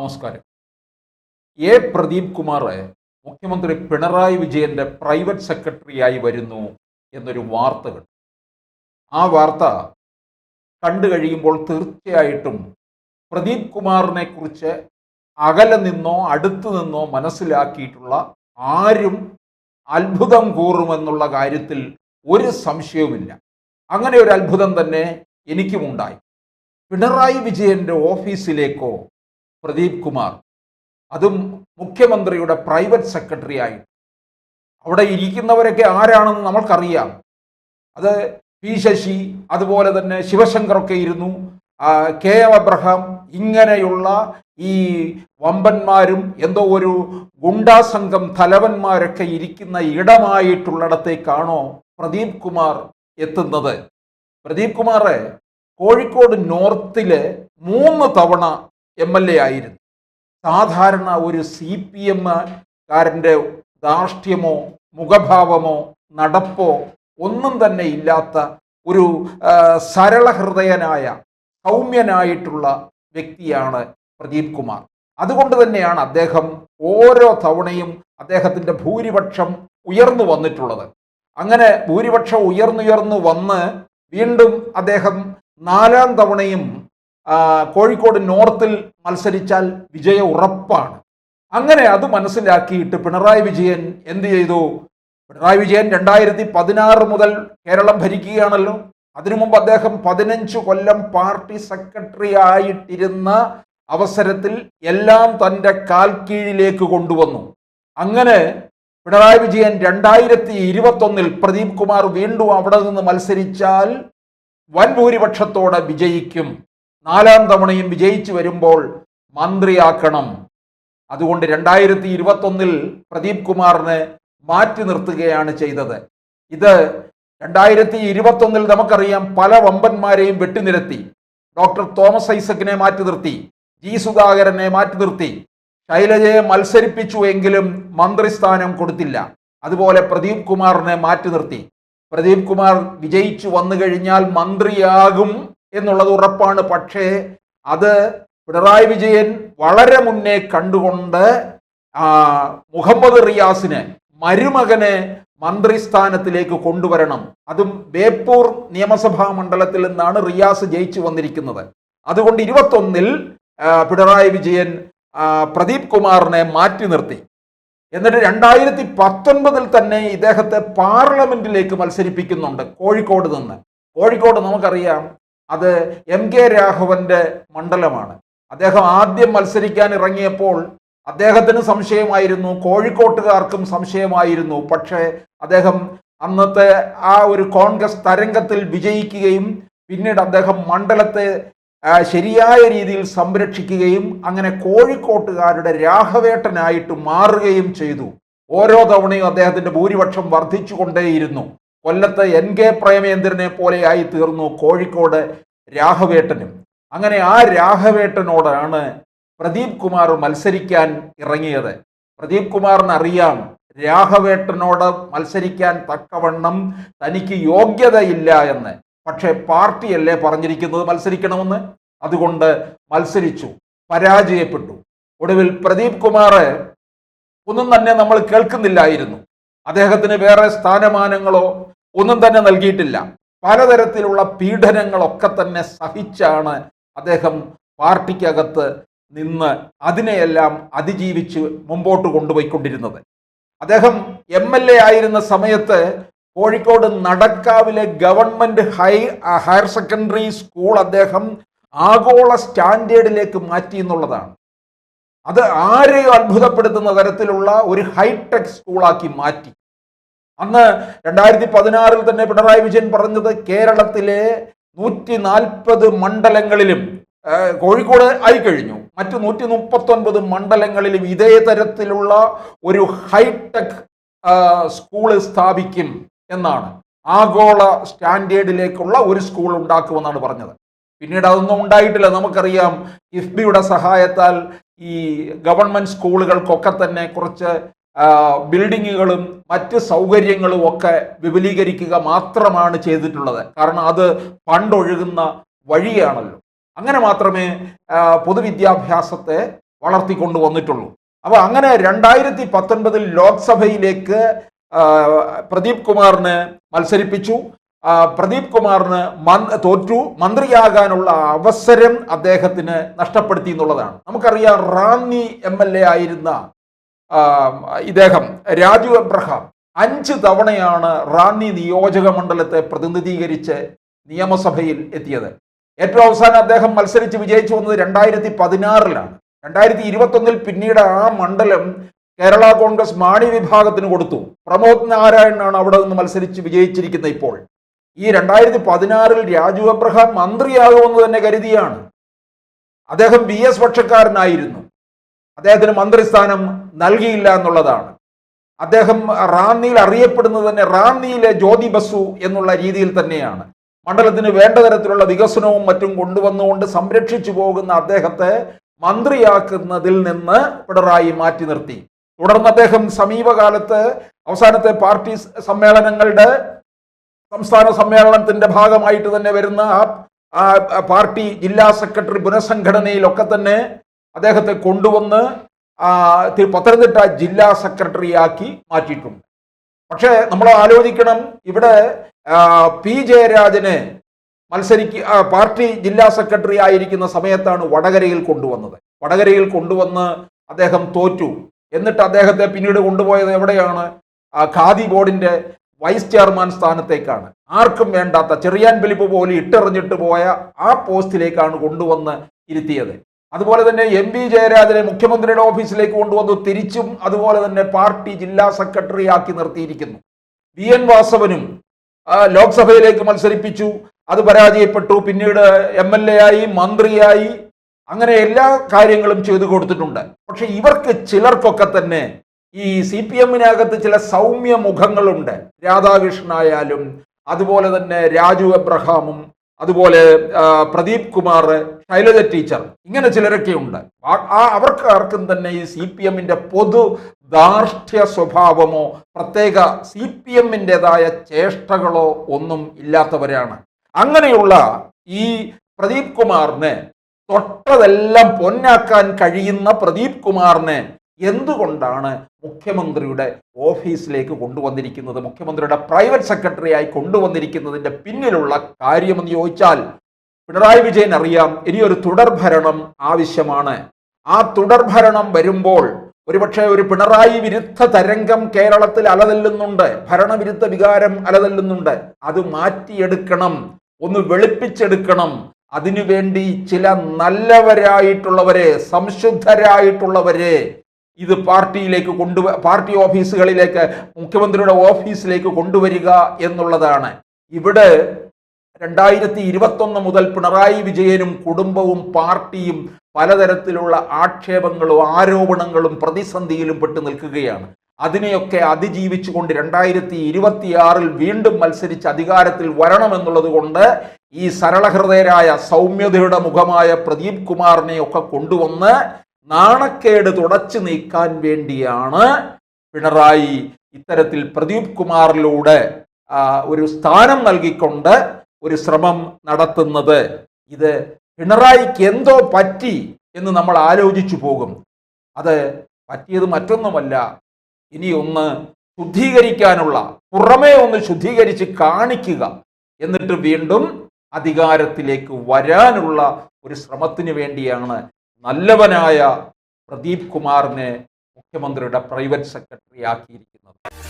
നമസ്കാരം. എ പ്രദീപ് കുമാർ മുഖ്യമന്ത്രി പിണറായി വിജയന്റെ പ്രൈവറ്റ് സെക്രട്ടറിയായി വരുന്നു എന്നൊരു വാർത്ത കണ്ടു. ആ വാർത്ത കണ്ടു കഴിയുമ്പോൾ തീർച്ചയായിട്ടും പ്രദീപ് കുമാറിനെ കുറിച്ച് അകലെ നിന്നോ അടുത്തു നിന്നോ മനസ്സിലാക്കിയിട്ടുള്ള ആരും അത്ഭുതം കൂറുമെന്നുള്ള കാര്യത്തിൽ ഒരു സംശയവുമില്ല. അങ്ങനെ ഒരു അത്ഭുതം തന്നെ എനിക്കുമുണ്ടായി. പിണറായി വിജയന്റെ ഓഫീസിലേക്കോ പ്രദീപ് കുമാർ. അതും മുഖ്യമന്ത്രിയുടെ പ്രൈവറ്റ് സെക്രട്ടറി ആയി. അവിടെ ഇരിക്കുന്നവരൊക്കെ ആരാണെന്ന് നമ്മൾക്കറിയാം. അത് പി ശശി അതുപോലെ തന്നെ ശിവശങ്കറൊക്കെ ഇരുന്നു. കെ എം അബ്രഹാം ഇങ്ങനെയുള്ള ഈ വമ്പന്മാരും എന്തോ ഒരു ഗുണ്ടാസംഘം തലവന്മാരൊക്കെ ഇരിക്കുന്ന ഇടമായിട്ടുള്ളിടത്തേക്കാണോ പ്രദീപ് കുമാർ എത്തുന്നത്? പ്രദീപ് കുമാറെ കോഴിക്കോട് നോർത്തിലെ മൂന്ന് തവണ എം എൽ എ ആയിരുന്നു. സാധാരണ ഒരു സി പി എമ്മുകാരന്റെ ധാർഷ്ട്യമോ മുഖഭാവമോ നടപ്പോ ഒന്നും തന്നെ ഇല്ലാത്ത ഒരു സരളഹൃദയനായ സൗമ്യനായിട്ടുള്ള വ്യക്തിയാണ് പ്രദീപ് കുമാർ. അതുകൊണ്ട് തന്നെയാണ് അദ്ദേഹം ഓരോ തവണയും അദ്ദേഹത്തിന്റെ ഭൂരിപക്ഷം ഉയർന്നു വന്നിട്ടുള്ളത്. അങ്ങനെ ഭൂരിപക്ഷം ഉയർന്നുയർന്നു വന്ന് വീണ്ടും അദ്ദേഹം നാലാം തവണയും കോഴിക്കോട് നോർത്തിൽ മത്സരിച്ചാൽ വിജയ ഉറപ്പാണ്. അങ്ങനെ അത് മനസ്സിലാക്കിയിട്ട് പിണറായി വിജയൻ എന്ത് ചെയ്തു? പിണറായി വിജയൻ രണ്ടായിരത്തി പതിനാറ് മുതൽ കേരളം ഭരിക്കുകയാണല്ലോ. അതിനു മുമ്പ് അദ്ദേഹം പതിനഞ്ച് കൊല്ലം പാർട്ടി സെക്രട്ടറി ആയിട്ടിരുന്ന അവസരത്തിൽ എല്ലാം തന്റെ കാൽക്കീഴിലേക്ക് കൊണ്ടുവന്നു. അങ്ങനെ പിണറായി വിജയൻ രണ്ടായിരത്തി ഇരുപത്തൊന്നിൽ പ്രദീപ് കുമാർ വീണ്ടും അവിടെ നിന്ന് മത്സരിച്ചാൽ വൻ ഭൂരിപക്ഷത്തോടെ വിജയിക്കും. നാലാം തവണയും വിജയിച്ചു വരുമ്പോൾ മന്ത്രിയാക്കണം. അതുകൊണ്ട് രണ്ടായിരത്തി ഇരുപത്തൊന്നിൽ പ്രദീപ് കുമാറിനെ മാറ്റി നിർത്തുകയാണ് ചെയ്തത്. ഇത് രണ്ടായിരത്തി ഇരുപത്തൊന്നിൽ നമുക്കറിയാം പല വമ്പന്മാരെയും വെട്ടിനിരത്തി. ഡോക്ടർ തോമസ് ഐസക്കിനെ മാറ്റി നിർത്തി. ജി സുധാകരനെ മാറ്റി നിർത്തി. ശൈലജയെ മത്സരിപ്പിച്ചു എങ്കിലും മന്ത്രിസ്ഥാനം കൊടുത്തില്ല. അതുപോലെ പ്രദീപ് കുമാറിനെ മാറ്റി നിർത്തി. പ്രദീപ് കുമാർ വിജയിച്ചു വന്നു കഴിഞ്ഞാൽ മന്ത്രിയാകും എന്നുള്ളത് ഉറപ്പാണ്. പക്ഷേ അത് പിണറായി വിജയൻ വളരെ മുന്നേ കണ്ടുകൊണ്ട് മുഹമ്മദ് റിയാസിനെ മരുമകനെ മന്ത്രിസ്ഥാനത്തിലേക്ക് കൊണ്ടുവരണം. അതും ബേപ്പൂർ നിയമസഭാ മണ്ഡലത്തിൽ നിന്നാണ് റിയാസ് ജയിച്ചു വന്നിരിക്കുന്നത്. അതുകൊണ്ട് ഇരുപത്തൊന്നിൽ പിണറായി വിജയൻ പ്രദീപ് കുമാറിനെ മാറ്റി നിർത്തി. എന്നിട്ട് രണ്ടായിരത്തി പത്തൊൻപതിൽ തന്നെ ഇദ്ദേഹത്തെ പാർലമെന്റിലേക്ക് മത്സരിപ്പിക്കുന്നുണ്ട് കോഴിക്കോട് നിന്ന്. കോഴിക്കോട് നമുക്കറിയാം അത് എം കെ രാഘവന്റെ മണ്ഡലമാണ്. അദ്ദേഹം ആദ്യം മത്സരിക്കാൻ ഇറങ്ങിയപ്പോൾ അദ്ദേഹത്തിന് സംശയമായിരുന്നു കോഴിക്കോട്ടുകാർക്കും സംശയമായിരുന്നു. പക്ഷേ അദ്ദേഹം അന്നത്തെ ആ ഒരു കോൺഗ്രസ് തരംഗത്തിൽ വിജയിക്കുകയും പിന്നീട് അദ്ദേഹം മണ്ഡലത്തെ ശരിയായ രീതിയിൽ സംരക്ഷിക്കുകയും അങ്ങനെ കോഴിക്കോട്ടുകാരുടെ രാഘവേട്ടനായിട്ട് മാറുകയും ചെയ്തു. ഓരോ തവണയും അദ്ദേഹത്തിന്റെ ഭൂരിപക്ഷം വർദ്ധിച്ചുകൊണ്ടേയിരുന്നു. കൊല്ലത്തെ എൻ കെ പ്രേമേന്ദ്രനെ പോലെയായി തീർന്നു കോഴിക്കോട് രാഘവേട്ടനും. അങ്ങനെ ആ രാഘവേട്ടനോടാണ് പ്രദീപ് കുമാർ മത്സരിക്കാൻ ഇറങ്ങിയത്. പ്രദീപ് കുമാറിന് അറിയാം രാഘവേട്ടനോട് മത്സരിക്കാൻ തക്കവണ്ണം തനിക്ക് യോഗ്യതയില്ല എന്ന്. പക്ഷേ പാർട്ടിയല്ലേ പറഞ്ഞിരിക്കുന്നത് മത്സരിക്കണമെന്ന്? അതുകൊണ്ട് മത്സരിച്ചു പരാജയപ്പെട്ടു. ഒടുവിൽ പ്രദീപ് കുമാർ ഒന്നും തന്നെ നമ്മൾ കേൾക്കുന്നില്ലായിരുന്നു. അദ്ദേഹത്തിന് വേറെ സ്ഥാനമാനങ്ങളോ ഒന്നും തന്നെ നൽകിയിട്ടില്ല. പലതരത്തിലുള്ള പീഡനങ്ങളൊക്കെ തന്നെ സഹിച്ചാണ് അദ്ദേഹം പാർട്ടിക്കകത്ത് നിന്ന് അതിനെയെല്ലാം അതിജീവിച്ച് മുമ്പോട്ട് കൊണ്ടുപോയിക്കൊണ്ടിരുന്നത്. അദ്ദേഹം എം എൽ എ ആയിരുന്ന സമയത്ത് Kozhikode നടക്കാവിലെ government high higher secondary school അദ്ദേഹം ആഗോള സ്റ്റാൻഡേർഡിലേക്ക് മാറ്റി എന്നുള്ളതാണ്. അത് ആരെയും അത്ഭുതപ്പെടുത്തുന്ന തരത്തിലുള്ള ഒരു ഹൈടെക് സ്കൂളാക്കി മാറ്റി. അന്ന് രണ്ടായിരത്തി പതിനാറിൽ തന്നെ പിണറായി വിജയൻ പറഞ്ഞത് കേരളത്തിലെ നൂറ്റി നാൽപ്പത് മണ്ഡലങ്ങളിലും കോഴിക്കോട് ആയിക്കഴിഞ്ഞു മറ്റു നൂറ്റി മുപ്പത്തൊൻപത് മണ്ഡലങ്ങളിലും ഇതേ തരത്തിലുള്ള ഒരു ഹൈടെക് സ്കൂൾ സ്ഥാപിക്കും എന്നാണ്. ആഗോള സ്റ്റാൻഡേർഡിലേക്കുള്ള ഒരു സ്കൂൾ ഉണ്ടാക്കുമെന്നാണ് പറഞ്ഞത്. പിന്നീട് അതൊന്നും ഉണ്ടായിട്ടില്ല. നമുക്കറിയാം കിഫ്ബിയുടെ സഹായത്താൽ ഈ ഗവൺമെന്റ് സ്കൂളുകൾക്കൊക്കെ തന്നെ കുറച്ച് ബിൽഡിങ്ങുകളും മറ്റ് സൗകര്യങ്ങളും ഒക്കെ വിപുലീകരിക്കുക മാത്രമാണ് ചെയ്തിട്ടുള്ളത്. കാരണം അത് പണ്ടൊഴുകുന്ന വഴിയാണല്ലോ. അങ്ങനെ മാത്രമേ പൊതുവിദ്യാഭ്യാസത്തെ വളർത്തിക്കൊണ്ടു വന്നിട്ടുള്ളൂ. അപ്പൊ അങ്ങനെ രണ്ടായിരത്തി പത്തൊൻപതിൽ ലോക്സഭയിലേക്ക് പ്രദീപ് കുമാറിന് മത്സരിപ്പിച്ചു. പ്രദീപ് കുമാറിന് തോറ്റു. മന്ത്രിയാകാനുള്ള അവസരം അദ്ദേഹത്തിന് നഷ്ടപ്പെടുത്തി എന്നുള്ളതാണ്. നമുക്കറിയാം റാന്നി എം എൽ എ ആയിരുന്ന ഇദ്ദേഹം രാജു എബ്രഹാം അഞ്ച് തവണയാണ് റാന്നി നിയോജക മണ്ഡലത്തെ പ്രതിനിധീകരിച്ച് നിയമസഭയിൽ എത്തിയത്. ഏറ്റവും അവസാനം അദ്ദേഹം മത്സരിച്ച് വിജയിച്ചു വന്നത് രണ്ടായിരത്തി പതിനാറിലാണ് രണ്ടായിരത്തി ഇരുപത്തൊന്നിൽ പിന്നീട് ആ മണ്ഡലം കേരള കോൺഗ്രസ് മാണി വിഭാഗത്തിന് കൊടുത്തു. പ്രമോദ് നാരായണനാണ് അവിടെ നിന്ന് മത്സരിച്ച് വിജയിച്ചിരിക്കുന്നത് ഇപ്പോൾ. ഈ രണ്ടായിരത്തി പതിനാറിൽ രാജു അബ്രഹാം മന്ത്രിയാകുമെന്ന് തന്നെ കരുതിയാണ്. അദ്ദേഹം ബി എസ് പക്ഷക്കാരനായിരുന്നു. അദ്ദേഹത്തിന് മന്ത്രിസ്ഥാനം നൽകിയില്ല എന്നുള്ളതാണ്. അദ്ദേഹം റാന്നിയിൽ അറിയപ്പെടുന്നത് തന്നെ റാന്നിയിലെ ജ്യോതി ബസു എന്നുള്ള രീതിയിൽ തന്നെയാണ്. മണ്ഡലത്തിന് വേണ്ട തരത്തിലുള്ള വികസനവും മറ്റും കൊണ്ടുവന്നുകൊണ്ട് സംരക്ഷിച്ചു പോകുന്ന അദ്ദേഹത്തെ മന്ത്രിയാക്കുന്നതിൽ നിന്ന് പിണറായി മാറ്റി നിർത്തി. തുടർന്ന് അദ്ദേഹം സമീപകാലത്ത് അവസാനത്തെ പാർട്ടി സമ്മേളനങ്ങളുടെ സംസ്ഥാന സമ്മേളനത്തിന്റെ ഭാഗമായിട്ട് തന്നെ വരുന്ന ആ പാർട്ടി ജില്ലാ സെക്രട്ടറി പുനഃസംഘടനയിലൊക്കെ തന്നെ അദ്ദേഹത്തെ കൊണ്ടുവന്ന് പത്തനംതിട്ട ജില്ലാ സെക്രട്ടറിയാക്കി മാറ്റിയിട്ടുണ്ട്. പക്ഷേ നമ്മൾ ആലോചിക്കണം ഇവിടെ പി. ജയരാജന് മത്സരിക്ക പാർട്ടി ജില്ലാ സെക്രട്ടറി ആയിരിക്കുന്ന സമയത്താണ് വടകരയിൽ കൊണ്ടുവന്നത്. വടകരയിൽ കൊണ്ടുവന്ന് അദ്ദേഹം തോറ്റു. എന്നിട്ട് അദ്ദേഹത്തെ പിന്നീട് കൊണ്ടുപോയത് എവിടെയാണ്? ഖാദി ബോർഡിന്റെ വൈസ് ചെയർമാൻ സ്ഥാനത്തേക്കാണ്. ആർക്കും വേണ്ടാത്ത ചെറിയാൻ ഫിലിപ്പ് പോലും ഇട്ടെറിഞ്ഞിട്ട് പോയ ആ പോസ്റ്റിലേക്കാണ് കൊണ്ടുവന്ന് ഇരുത്തിയത്. അതുപോലെ തന്നെ എം വി ജയരാജനെ മുഖ്യമന്ത്രിയുടെ ഓഫീസിലേക്ക് കൊണ്ടുവന്നു തിരിച്ചും അതുപോലെ തന്നെ പാർട്ടി ജില്ലാ സെക്രട്ടറി ആക്കി നിർത്തിയിരിക്കുന്നു. വി എൻ വാസവനും ലോക്സഭയിലേക്ക് മത്സരിപ്പിച്ചു. അത് പരാജയപ്പെട്ടു. പിന്നീട് എം എൽ എ ആയി മന്ത്രിയായി. അങ്ങനെ എല്ലാ കാര്യങ്ങളും ചെയ്തു കൊടുത്തിട്ടുണ്ട്. പക്ഷെ ഇവർക്ക് ചിലർക്കൊക്കെ തന്നെ ഈ സി പി എമ്മിനകത്ത് ചില സൗമ്യ മുഖങ്ങളുണ്ട് രാധാകൃഷ്ണനായാലും അതുപോലെ തന്നെ രാജു എബ്രഹാമും അതുപോലെ പ്രദീപ് കുമാർ ശൈലജ ടീച്ചർ ഇങ്ങനെ ചിലരൊക്കെ ഉണ്ട്. ആ- അവർക്ക് ആർക്കും തന്നെ ഈ സി പി എമ്മിന്റെ പൊതു ധാർഷ്ട്യ സ്വഭാവമോ പ്രത്യേക സി പി എമ്മിന്റെതായ ചേഷ്ടകളോ ഒന്നും ഇല്ലാത്തവരാണ്. അങ്ങനെയുള്ള ഈ പ്രദീപ് കുമാറിനെ തൊട്ടതെല്ലാം പൊന്നാക്കാൻ കഴിയുന്ന പ്രദീപ് കുമാറിനെ എന്തുകൊണ്ടാണ് മുഖ്യമന്ത്രിയുടെ ഓഫീസിലേക്ക് കൊണ്ടുവന്നിരിക്കുന്നത്? മുഖ്യമന്ത്രിയുടെ പ്രൈവറ്റ് സെക്രട്ടറി ആയി കൊണ്ടുവന്നിരിക്കുന്നതിന്റെ പിന്നിലുള്ള കാര്യമെന്ന് ചോദിച്ചാൽ പിണറായി വിജയൻ അറിയാം ഇനിയൊരു തുടർഭരണം ആവശ്യമാണ്. ആ തുടർഭരണം വരുമ്പോൾ ഒരുപക്ഷെ ഒരു പിണറായി വിരുദ്ധ തരംഗം കേരളത്തിൽ അലതല്ലുന്നുണ്ട്. ഭരണവിരുദ്ധ വികാരം അലതല്ലുന്നുണ്ട്. അത് മാറ്റിയെടുക്കണം. ഒന്ന് വെളുപ്പിച്ചെടുക്കണം. അതിനുവേണ്ടി ചില നല്ലവരായിട്ടുള്ളവരെ സംശുദ്ധരായിട്ടുള്ളവരെ ഇത് പാർട്ടിയിലേക്ക് കൊണ്ടു പാർട്ടി ഓഫീസുകളിലേക്ക് മുഖ്യമന്ത്രിയുടെ ഓഫീസിലേക്ക് കൊണ്ടുവരിക എന്നുള്ളതാണ്. ഇവിടെ രണ്ടായിരത്തി ഇരുപത്തൊന്ന് മുതൽ പിണറായി വിജയനും കുടുംബവും പാർട്ടിയും പലതരത്തിലുള്ള ആക്ഷേപങ്ങളും ആരോപണങ്ങളും പ്രതിസന്ധിയിലും പെട്ടു നിൽക്കുകയാണ്. അതിനെയൊക്കെ അതിജീവിച്ചുകൊണ്ട് രണ്ടായിരത്തി ഇരുപത്തിയാറിൽ വീണ്ടും മത്സരിച്ച് അധികാരത്തിൽ വരണമെന്നുള്ളത് കൊണ്ട് ഈ സരളഹൃദയരായ സൗമ്യതയുടെ മുഖമായ പ്രദീപ് കുമാറിനെ ഒക്കെ കൊണ്ടുവന്ന് നാണക്കേട് തുടച്ചു നീക്കാൻ വേണ്ടിയാണ് പിണറായി ഇത്തരത്തിൽ പ്രദീപ് കുമാറിലൂടെ ഒരു സ്ഥാനം നൽകിക്കൊണ്ട് ഒരു ശ്രമം നടത്തുന്നത്. ഇത് പിണറായിക്ക് എന്തോ പറ്റി എന്ന് നമ്മൾ ആലോചിച്ചു പോകും. അത് പറ്റിയത് മറ്റൊന്നുമല്ല. ഇനി ഒന്ന് ശുദ്ധീകരിക്കാനുള്ള പുറമേ ഒന്ന് ശുദ്ധീകരിച്ച് കാണിക്കുക എന്നിട്ട് വീണ്ടും അധികാരത്തിലേക്ക് വരാനുള്ള ഒരു ശ്രമത്തിന് വേണ്ടിയാണ് നല്ലവനായ പ്രദീപ് കുമാറിനെ മുഖ്യമന്ത്രിയുടെ പ്രൈവറ്റ് സെക്രട്ടറി ആക്കിയിരിക്കുന്നത്